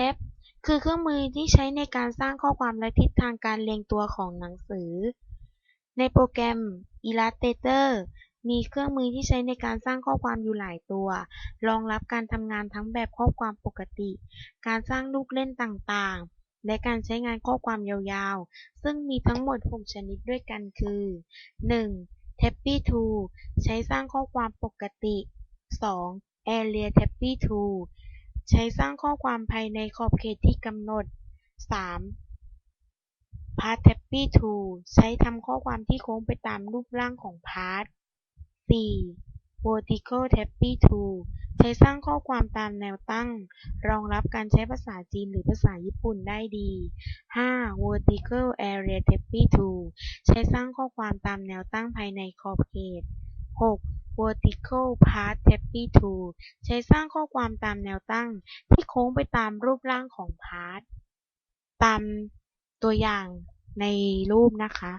Tab คือเครื่องมือที่ใช้ในการสร้างข้อความและทิศทางการเรียงตัวของหนังสือ ในโปรแกรม Illustrator มีเครื่องมือที่ใช้ในการสร้างข้อความอยู่หลายตัว รองรับการทำงานทั้งแบบข้อความปกติ การสร้างลูกเล่นต่างๆ และการใช้งานข้อความยาวๆ ซึ่งมีทั้งหมด 6 ชนิดด้วยกันคือ 1. Tappy Tool ใช้สร้างข้อความปกติ 2. Area Tappy Tool ใช้สร้างข้อความภายในขอบเขตที่กำหนด 3. Path Tappy Tool ใช้ทำข้อความที่โค้งไปตามรูปร่างของพาธ 4. Vertical Tappy Tool ใช้สร้างข้อความตามแนวตั้ง รองรับการใช้ภาษาจีนหรือภาษาญี่ปุ่นได้ดี 5. Vertical Area Tappy Tool ใช้สร้างข้อความตามแนวตั้งภายในขอบเขต 6. Vertical Path Tappy Tool ใช้สร้างข้อความตามแนวตั้ง ที่โค้งไปตามรูปร่างของพาธตามตัวอย่างในรูปนะคะ